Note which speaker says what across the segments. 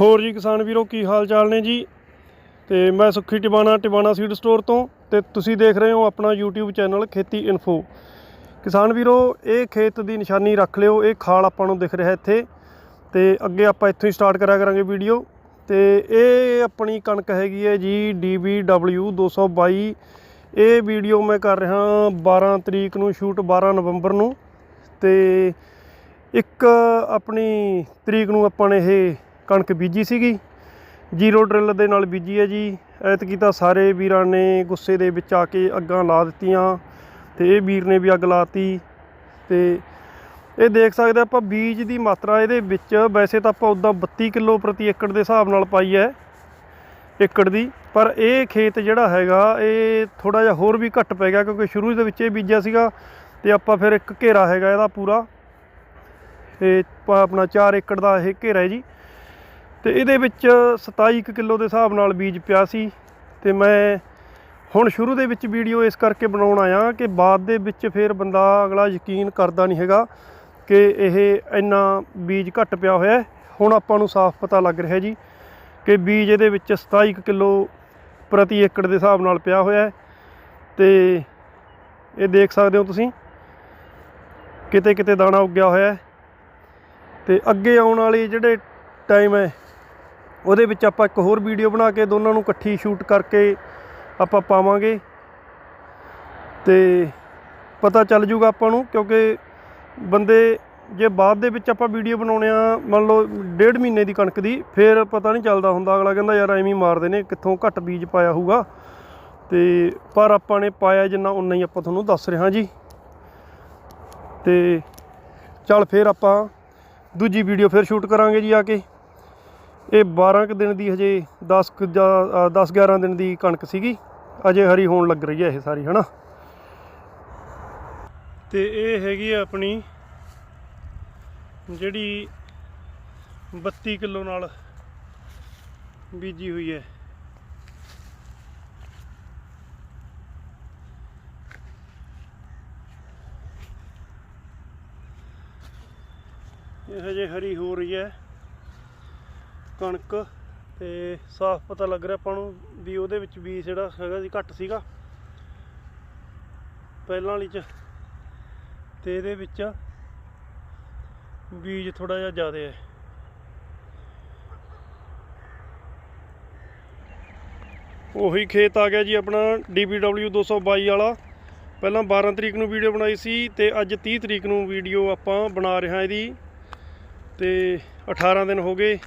Speaker 1: ਹੋਰ ਜੀ ਕਿਸਾਨ ਵੀਰੋ, ਕੀ ਹਾਲ ਚਾਲ ਨੇ ਜੀ? ਤੇ ਮੈਂ ਸੁੱਖੀ ਟਿਵਾਣਾ ਟਿਵਾਣਾ ਸੀਡ ਸਟੋਰ ਤੋਂ ਤੇ ਤੁਸੀਂ ਦੇਖ ਰਹੇ ਹੋ ਆਪਣਾ YouTube ਚੈਨਲ ਖੇਤੀ ਇਨਫੋ ਕਿਸਾਨ ਵੀਰੋ, ਇਹ ਖੇਤ ਦੀ ਨਿਸ਼ਾਨੀ ਰੱਖ ਲਿਓ, ਇਹ ਖਾਲ ਆਪਾਂ ਨੂੰ ਦਿਖ ਰਿਹਾ ਇੱਥੇ। ਤੇ ਅੱਗੇ ਆਪਾਂ ਇੱਥੋਂ ਹੀ ਸਟਾਰਟ ਕਰਿਆ ਕਰਾਂਗੇ ਵੀਡੀਓ ਤੇ ਇਹ ਆਪਣੀ ਕਣਕ ਹੈਗੀ ਹੈ ਜੀ DBW 222 ਇਹ ਵੀਡੀਓ ਮੈਂ ਕਰ ਰਿਹਾ 12 ਤਰੀਕ ਨੂੰ ਸ਼ੂਟ 12 ਨਵੰਬਰ ਨੂੰ। ਤੇ ਇੱਕ ਆਪਣੀ ਤਰੀਕ ਨੂੰ ਆਪਾਂ ਨੇ ਇਹ ਕਣਕ ਬੀਜੀ ਸੀਗੀ। ਜੀਰੋ ਡਰਿੱਲ ਦੇ ਨਾਲ ਬੀਜੀ ਹੈ ਜੀ। ਐਤਕੀ ਤਾਂ ਸਾਰੇ ਵੀਰਾਂ ਨੇ ਗੁੱਸੇ ਦੇ ਵਿੱਚ ਆ ਕੇ ਅੱਗਾਂ ਲਾ ਦਿੱਤੀਆਂ ਤੇ ਇਹ ਵੀਰ ਨੇ ਵੀ ਅੱਗ ਲਾਤੀ ਤੇ ਇਹ ਦੇਖ ਸਕਦੇ ਆਪਾਂ ਬੀਜ ਦੀ ਮਾਤਰਾ ਇਹਦੇ ਵਿੱਚ ਵੈਸੇ ਤਾਂ ਆਪਾਂ ਉਦਾਂ 32 ਕਿਲੋ ਪ੍ਰਤੀ ਏਕੜ ਦੇ ਹਿਸਾਬ ਨਾਲ ਪਾਈ ਹੈ ਏਕੜ ਦੀ। ਪਰ ਇਹ ਖੇਤ ਜਿਹੜਾ ਹੈਗਾ, ਇਹ ਥੋੜਾ ਜਿਹਾ ਹੋਰ ਵੀ ਘੱਟ ਪੈ ਗਿਆ ਕਿਉਂਕਿ ਸ਼ੁਰੂ ਦੇ ਵਿੱਚ ਇਹ ਬੀਜਿਆ ਸੀਗਾ ਤੇ ਆਪਾਂ ਫਿਰ ਇੱਕ ਘੇਰਾ ਹੈਗਾ ਇਹਦਾ ਪੂਰਾ। ਇਹ ਆਪਣਾ 4 ਏਕੜ ਦਾ ਇਹ ਘੇਰਾ ਹੈ ਜੀ। ਤੇ ਇਹਦੇ ਵਿੱਚ 27 ਕੁ ਕਿਲੋ ਦੇ ਹਿਸਾਬ ਨਾਲ ਬੀਜ ਪਿਆ ਸੀ ਤੇ ਮੈਂ ਹੁਣ ਸ਼ੁਰੂ ਦੇ ਵਿੱਚ ਵੀਡੀਓ ਇਸ ਕਰਕੇ ਬਣਾਉਣ ਆਇਆ ਕਿ ਬਾਅਦ ਦੇ ਵਿੱਚ ਫਿਰ ਬੰਦਾ ਅਗਲਾ ਯਕੀਨ ਕਰਦਾ ਨਹੀਂ ਹੈਗਾ ਕਿ ਇਹ ਇੰਨਾ ਬੀਜ ਘੱਟ ਪਿਆ ਹੋਇਆ ਹੁਣ ਆਪਾਂ ਨੂੰ ਸਾਫ਼ ਪਤਾ ਲੱਗ ਰਿਹਾ ਜੀ ਕਿ ਬੀਜ ਇਹਦੇ ਵਿੱਚ 27 ਕੁ ਕਿਲੋ ਪ੍ਰਤੀ ਏਕੜ ਦੇ ਹਿਸਾਬ ਨਾਲ ਪਿਆ ਹੋਇਆ ਹੈ। ਤੇ ਇਹ ਦੇਖ ਸਕਦੇ ਹੋ ਤੁਸੀਂ, ਕਿਤੇ ਕਿਤੇ ਦਾਣਾ ਉੱਗਿਆ ਹੋਇਆ ਹੈ। ਤੇ ਅੱਗੇ ਆਉਣ ਵਾਲੇ ਜਿਹੜੇ ਟਾਈਮ ਹੈ ਉਹਦੇ ਵਿੱਚ ਆਪਾਂ ਇੱਕ ਹੋਰ ਵੀਡੀਓ ਬਣਾ ਕੇ ਦੋਨਾਂ ਨੂੰ ਇਕੱਠੀ ਸ਼ੂਟ ਕਰਕੇ ਆਪਾਂ ਪਾਵਾਂਗੇ। ਤੇ ਪਤਾ ਚੱਲ ਜੂਗਾ ਆਪਾਂ ਨੂੰ ਕਿਉਂਕਿ ਬੰਦੇ ਜੇ ਬਾਅਦ ਦੇ ਵਿੱਚ ਆਪਾਂ ਵੀਡੀਓ ਬਣਾਉਣੇ ਆ, ਮੰਨ ਲਓ ਡੇਢ ਮਹੀਨੇ ਦੀ ਕਣਕ ਦੀ, ਫਿਰ ਪਤਾ ਨਹੀਂ ਚੱਲਦਾ ਹੁੰਦਾ ਅਗਲਾ ਕਹਿੰਦਾ ਯਾਰ ਐਵੇਂ ਮਾਰਦੇ ਨੇ, ਕਿੱਥੋਂ ਘੱਟ ਬੀਜ ਪਾਇਆ ਹੋਊਗਾ। ਤੇ ਪਰ ਆਪਾਂ ਨੇ ਪਾਇਆ ਜਿੰਨਾ ਉਨਾ ਹੀ ਆਪਾਂ ਤੁਹਾਨੂੰ ਦੱਸ ਰਿਹਾ ਜੀ। ਤੇ ਚੱਲ ਫਿਰ ਆਪਾਂ ਦੂਜੀ ਵੀਡੀਓ ਫਿਰ ਸ਼ੂਟ ਕਰਾਂਗੇ ਜੀ ਆ ਕੇ। ਇਹ 12 ਕੁ ਦਿਨ ਦੀ ਹਜੇ 10 ਕੁ ਜਾਂ 10 11 ਦਿਨ ਦੀ ਕਣਕ ਸੀਗੀ। ਅਜੇ ਹਰੀ ਹੋਣ ਲੱਗ ਰਹੀ ਹੈ ਇਹ ਸਾਰੀ, ਹਨਾ? ਤੇ ਇਹ ਹੈਗੀ ਆਪਣੀ ਜਿਹੜੀ 32 ਕਿਲੋ ਨਾਲ ਬੀਜੀ ਹੋਈ ਹੈ। ਇਹ ਹਜੇ ਹਰੀ ਹੋ ਰਹੀ ਹੈ। ਕਣਕ ਤੇ ਸਾਫ਼ ਪਤਾ ਲੱਗ ਰਿਹਾ ਆਪਾਂ ਨੂੰ ਵੀ ਉਹਦੇ ਵਿੱਚ ਬੀਜ ਜਿਹੜਾ ਹੈਗਾ ਸੀ ਘੱਟ ਸੀਗਾ। ਪਹਿਲਾਂ ਵਾਲੀ ਚ। ਤੇ ਇਹਦੇ ਵਿੱਚ ਬੀਜ ਥੋੜਾ ਜਿਹਾ ਜ਼ਿਆਦਾ ਹੈ। ਉਹੀ ਖੇਤ ਆ ਗਿਆ ਜੀ ਆਪਣਾ DBW 222 ਵਾਲਾ। ਪਹਿਲਾਂ 12 ਤਰੀਕ ਨੂੰ ਵੀਡੀਓ ਬਣਾਈ ਸੀ ਤੇ ਅੱਜ 30 ਤਰੀਕ ਨੂੰ ਵੀਡੀਓ ਆਪਾਂ ਬਣਾ ਰਹੇ ਹਾਂ ਇਹਦੀ। ਤੇ 18 ਦਿਨ ਹੋ ਗਏ।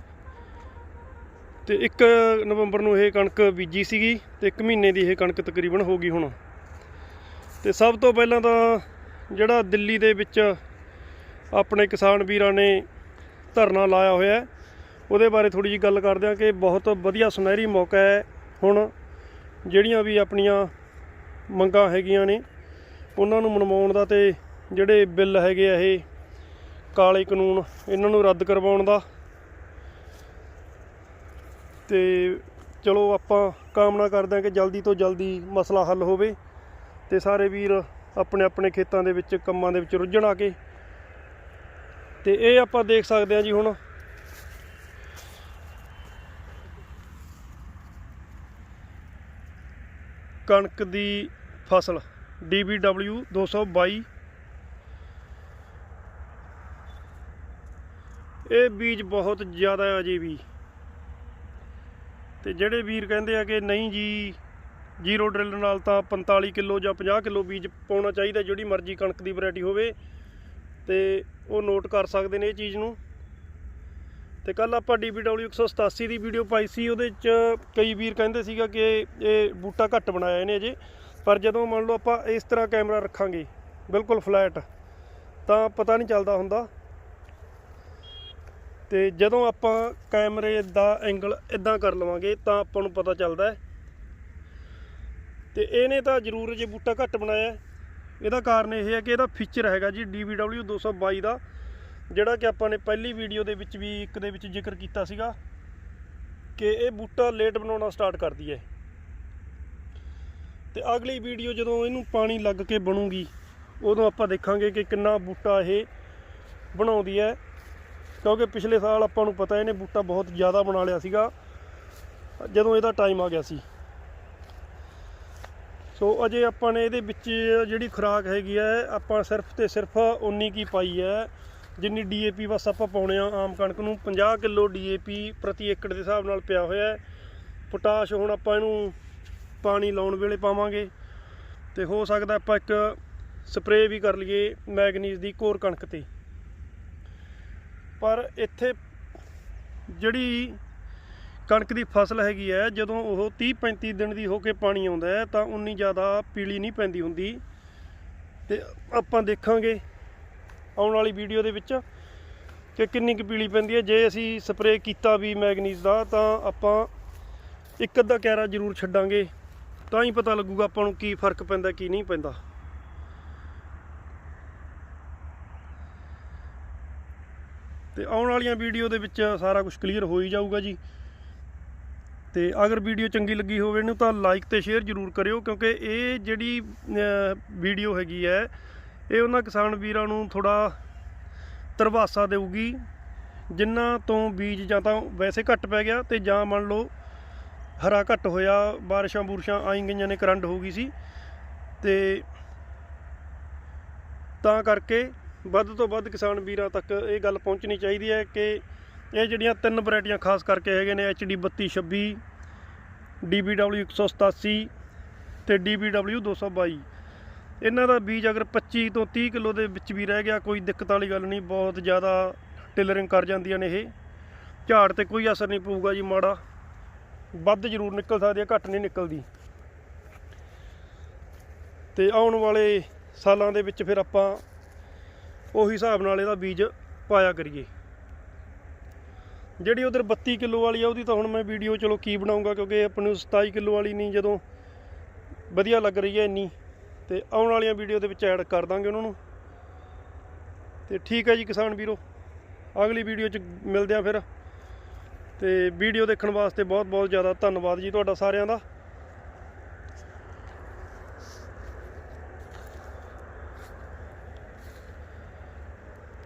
Speaker 1: ਤੇ 1 ਨਵੰਬਰ ਨੂੰ ਇਹ ਕਣਕ ਬੀਜੀ ਸੀਗੀ ਤੇ 1 ਮਹੀਨੇ ਦੀ ਇਹ ਕਣਕ ਤਕਰੀਬਨ ਹੋ ਗਈ ਹੁਣ। ਤੇ ਸਭ ਤੋਂ ਪਹਿਲਾਂ ਤਾਂ ਜਿਹੜਾ ਦਿੱਲੀ ਦੇ ਵਿੱਚ ਆਪਣੇ ਕਿਸਾਨ ਵੀਰਾਂ ਨੇ ਧਰਨਾ ਲਾਇਆ ਹੋਇਆ ਹੈ, ਉਹਦੇ ਬਾਰੇ ਥੋੜੀ ਜਿਹੀ ਗੱਲ ਕਰਦੇ ਹਾਂ ਕਿ ਬਹੁਤ ਵਧੀਆ ਸੁਨਹਿਰੀ ਮੌਕਾ ਹੈ ਹੁਣ, ਜਿਹੜੀਆਂ ਵੀ ਆਪਣੀਆਂ ਮੰਗਾਂ ਹੈਗੀਆਂ ਨੇ, ਉਹਨਾਂ ਨੂੰ ਮਨਵਾਉਣ ਦਾ ਤੇ ਜਿਹੜੇ ਬਿੱਲ ਹੈਗੇ ਆ ਇਹ ਕਾਲੇ ਕਾਨੂੰਨ, ਇਹਨਾਂ ਨੂੰ ਰੱਦ ਕਰਵਾਉਣ ਦਾ ਤੇ ਚਲੋ ਆਪਾਂ ਕਾਮਨਾ ਕਰਦੇ ਹਾਂ ਕਿ ਜਲਦੀ ਤੋਂ ਜਲਦੀ ਮਸਲਾ ਹੱਲ ਹੋਵੇ ਤੇ ਸਾਰੇ ਵੀਰ ਆਪਣੇ ਆਪਣੇ ਖੇਤਾਂ ਦੇ ਵਿੱਚ ਕੰਮਾਂ ਦੇ ਵਿੱਚ ਰੁੱਝਣ ਆ ਕੇ। ਤੇ ਇਹ ਆਪਾਂ ਦੇਖ ਸਕਦੇ ਹਾਂ ਜੀ ਹੁਣ। ਕਣਕ ਦੀ ਫਸਲ DBW 222 ਇਹ ਬੀਜ ਬਹੁਤ ਜ਼ਿਆਦਾ ਅਜੇ ਵੀ। ਤੇ ਜਿਹੜੇ ਵੀਰ ਕਹਿੰਦੇ ਆ ਕਿ ਨਹੀਂ ਜੀ, ਜ਼ੀਰੋ ਡਰਿਲ ਨਾਲ ਤਾਂ 45 ਕਿਲੋ ਜਾਂ 50 ਕਿਲੋ ਬੀਜ ਪਾਉਣਾ ਚਾਹੀਦਾ, ਜਿਹੜੀ ਮਰਜ਼ੀ ਕਣਕ ਦੀ ਵੈਰਾਈਟੀ ਹੋਵੇ, ਤੇ ਉਹ ਨੋਟ ਕਰ ਸਕਦੇ ਨੇ ਇਹ ਚੀਜ਼ ਨੂੰ। ਤੇ ਕੱਲ ਆਪਾਂ DBW 187 ਦੀ ਵੀਡੀਓ ਪਾਈ ਸੀ, ਉਹਦੇ ਚ ਕਈ ਵੀਰ ਕਹਿੰਦੇ ਸੀਗਾ ਕਿ ਇਹ ਬੂਟਾ ਘੱਟ ਬਣਾਇਆ ਇਹਨੇ ਅਜੇ, ਪਰ ਜਦੋਂ ਮੰਨ ਲਓ ਆਪਾਂ ਇਸ ਤਰ੍ਹਾਂ ਕੈਮਰਾ ਰੱਖਾਂਗੇ, ਬਿਲਕੁਲ ਫਲੈਟ, ਤਾਂ ਪਤਾ ਨਹੀਂ ਚੱਲਦਾ ਹੁੰਦਾ। ਤੇ ਜਦੋਂ ਆਪਾਂ ਕੈਮਰੇ ਦਾ ਐਂਗਲ ਇਦਾਂ ਕਰ ਲਵਾਂਗੇ ਤਾਂ ਆਪਾਂ ਨੂੰ ਪਤਾ ਚੱਲਦਾ ਹੈ। ਤੇ ਇਹਨੇ ਤਾਂ ਜ਼ਰੂਰ ਜੇ ਬੂਟਾ ਘੱਟ ਬਣਾਇਆ ਇਹਦਾ ਕਾਰਨ ਇਹ ਹੈ ਕਿ ਇਹਦਾ ਫੀਚਰ ਹੈਗਾ ਜੀ DBW 222 ਦਾ ਜਿਹੜਾ ਕਿ ਆਪਾਂ ਨੇ ਪਹਿਲੀ ਵੀਡੀਓ ਦੇ ਵਿੱਚ ਵੀ ਇੱਕ ਦੇ ਵਿੱਚ ਜ਼ਿਕਰ ਕੀਤਾ ਸੀਗਾ ਕਿ ਇਹ ਬੂਟਾ ਲੇਟ ਬਣਾਉਣਾ ਸਟਾਰਟ ਕਰਦੀ ਹੈ। ਤੇ ਅਗਲੀ ਵੀਡੀਓ ਜਦੋਂ ਇਹਨੂੰ ਪਾਣੀ ਲੱਗ ਕੇ ਬਣੂਗੀ, ਉਦੋਂ ਆਪਾਂ ਦੇਖਾਂਗੇ ਕਿ ਕਿੰਨਾ ਬੂਟਾ ਇਹ ਬਣਾਉਂਦੀ ਹੈ। ਕਿਉਂਕਿ ਪਿਛਲੇ ਸਾਲ ਆਪਾਂ ਨੂੰ ਪਤਾ ਇਹਨੇ ਬੂਟਾ ਬਹੁਤ ਜ਼ਿਆਦਾ ਬਣਾ ਲਿਆ ਸੀਗਾ। ਜਦੋਂ ਇਹਦਾ ਟਾਈਮ ਆ ਗਿਆ ਸੀ। ਸੋ ਅਜੇ ਆਪਾਂ ਨੇ ਇਹਦੇ ਵਿੱਚ ਜਿਹੜੀ ਖੁਰਾਕ ਹੈਗੀ ਹੈ, ਆਪਾਂ ਸਿਰਫ ਤੇ ਸਿਰਫ ਉਨੀ ਕੀ ਪਾਈ ਹੈ, ਜਿੰਨੀ ਡੀਏਪੀ ਬਸ ਆਪਾਂ ਪਾਉਣੇ ਆ ਆਮ ਕਣਕ ਨੂੰ। 50 ਕਿਲੋ ਡੀਏਪੀ ਪ੍ਰਤੀ ਏਕੜ ਦੇ ਹਿਸਾਬ ਨਾਲ ਪਿਆ ਹੋਇਆ ਹੈ। ਪੋਟਾਸ਼ ਹੁਣ ਆਪਾਂ ਇਹਨੂੰ ਪਾਣੀ ਲਾਉਣ ਵੇਲੇ ਪਾਵਾਂਗੇ। ਤੇ ਹੋ ਸਕਦਾ ਆਪਾਂ ਇੱਕ ਸਪਰੇਅ ਵੀ ਕਰ ਲਈਏ ਮੈਗਨੀਜ਼ ਦੀ ਕੋਰ ਕਣਕ ਤੇ। ਪਰ ਇੱਥੇ ਜਿਹੜੀ ਕਣਕ ਦੀ ਫਸਲ ਹੈਗੀ ਹੈ, ਜਦੋਂ ਉਹ 30 35 ਦਿਨ ਦੀ ਹੋ ਕੇ ਪਾਣੀ ਆਉਂਦਾ ਹੈ, ਤਾਂ ਉਨੀ ਜ਼ਿਆਦਾ ਪੀਲੀ ਨਹੀਂ ਪੈਂਦੀ ਹੁੰਦੀ। ਤੇ ਆਪਾਂ ਦੇਖਾਂਗੇ ਆਉਣ ਵਾਲੀ ਵੀਡੀਓ ਦੇ ਵਿੱਚ ਕਿ ਕਿੰਨੀ ਕੁ ਪੀਲੀ ਪੈਂਦੀ ਹੈ। ਜੇ ਅਸੀਂ ਸਪਰੇਅ ਕੀਤਾ ਵੀ ਮੈਗਨੀਜ਼ ਦਾ, ਤਾਂ ਆਪਾਂ ਇੱਕ ਅੱਧਾ ਕੈਰਾ ਜ਼ਰੂਰ ਛੱਡਾਂਗੇ। ਤਾਂ ਹੀ ਪਤਾ ਲੱਗੂਗਾ ਆਪਾਂ ਨੂੰ ਕੀ ਫ਼ਰਕ ਪੈਂਦਾ, ਕੀ ਨਹੀਂ ਪੈਂਦਾ। ਤੇ ਆਉਣ ਵਾਲੀਆਂ ਵੀਡੀਓ ਦੇ ਵਿੱਚ ਸਾਰਾ ਕੁਝ ਕਲੀਅਰ ਹੋ ਹੀ ਜਾਊਗਾ ਜੀ। ਤੇ ਅਗਰ ਵੀਡੀਓ ਚੰਗੀ ਲੱਗੀ ਹੋਵੇ ਇਹਨੂੰ ਤਾਂ ਲਾਈਕ ਤੇ ਸ਼ੇਅਰ ਜ਼ਰੂਰ ਕਰਿਓ, ਕਿਉਂਕਿ ਇਹ ਜਿਹੜੀ ਵੀਡੀਓ ਹੈਗੀ ਹੈ, ਇਹ ਉਹਨਾਂ ਕਿਸਾਨ ਵੀਰਾਂ ਨੂੰ ਥੋੜਾ ਤਰਵਾਸਾ ਦੇਊਗੀ। ਜਿਨ੍ਹਾਂ ਤੋਂ ਬੀਜ ਜਾਂ ਤਾਂ ਵੈਸੇ ਘੱਟ ਪੈ ਗਿਆ ਤੇ ਜਾਂ ਮੰਨ ਲਓ ਹਰਾ ਘੱਟ ਹੋਇਆ, ਬਾਰਿਸ਼ਾਂ ਬੂਰਸ਼ਾਂ ਆਈ ਗਈਆਂ ਨੇ, ਕਰੰਟ ਹੋ ਗਈ ਸੀ। ਤੇ ਤਾਂ ਕਰਕੇ ਵੱਧ ਤੋਂ ਵੱਧ ਕਿਸਾਨ ਵੀਰਾਂ ਤੱਕ ਇਹ ਗੱਲ ਪਹੁੰਚਣੀ ਚਾਹੀਦੀ ਹੈ ਕਿ ਇਹ ਜਿਹੜੀਆਂ ਤਿੰਨ ਵੈਰਾਈਟੀਆਂ ਖਾਸ ਕਰਕੇ ਹੈਗੇ ਨੇ HD 3226 DBW 187 ਤੇ DBW 222 ਇਹਨਾਂ ਦਾ ਬੀਜ ਅਗਰ 25 ਤੋਂ 30 ਕਿਲੋ ਦੇ ਵਿੱਚ ਵੀ ਰਹਿ ਗਿਆ, ਕੋਈ ਦਿੱਕਤ ਵਾਲੀ ਗੱਲ ਨਹੀਂ, ਬਹੁਤ ਜ਼ਿਆਦਾ ਟਿਲਰਿੰਗ ਕਰ ਜਾਂਦੀਆਂ ਨੇ ਇਹ। ਝਾੜ ਤੇ ਕੋਈ ਅਸਰ ਨਹੀਂ ਪਊਗਾ ਜੀ ਮਾੜਾ। ਵੱਧ ਜ਼ਰੂਰ ਨਿਕਲ ਸਕਦੀ ਹੈ, ਘੱਟ ਨਹੀਂ ਨਿਕਲਦੀ। ਤੇ ਆਉਣ ਵਾਲੇ ਸਾਲਾਂ ਦੇ ਵਿੱਚ ਫਿਰ ਆਪਾਂ ਉਹੀ ਹਿਸਾਬ ਨਾਲ ਇਹਦਾ ਬੀਜ ਪਾਇਆ ਕਰੀਏ। ਜਿਹੜੀ ਉਧਰ 32 ਕਿਲੋ ਵਾਲੀ ਆ, ਉਹਦੀ ਤਾਂ ਹੁਣ ਮੈਂ ਵੀਡੀਓ ਚਲੋ ਕੀ ਬਣਾਉਂਗਾ, ਕਿਉਂਕਿ ਆਪਾਂ ਨੂੰ 27 ਕਿਲੋ ਵਾਲੀ ਨਹੀਂ, ਜਦੋਂ ਵਧੀਆ ਲੱਗ ਰਹੀ ਹੈ ਇੰਨੀ, ਤੇ ਆਉਣ ਵਾਲੀਆਂ ਵੀਡੀਓ ਦੇ ਵਿੱਚ ਐਡ ਕਰ ਦਾਂਗੇ ਉਹਨਾਂ ਨੂੰ। ਤੇ ਠੀਕ ਹੈ ਜੀ ਕਿਸਾਨ ਵੀਰੋ, ਅਗਲੀ ਵੀਡੀਓ 'ਚ ਮਿਲਦੇ ਆ ਫਿਰ। ਤੇ ਵੀਡੀਓ ਦੇਖਣ ਵਾਸਤੇ ਬਹੁਤ ਬਹੁਤ ਜ਼ਿਆਦਾ ਧੰਨਵਾਦ ਜੀ ਤੁਹਾਡਾ ਸਾਰਿਆਂ ਦਾ।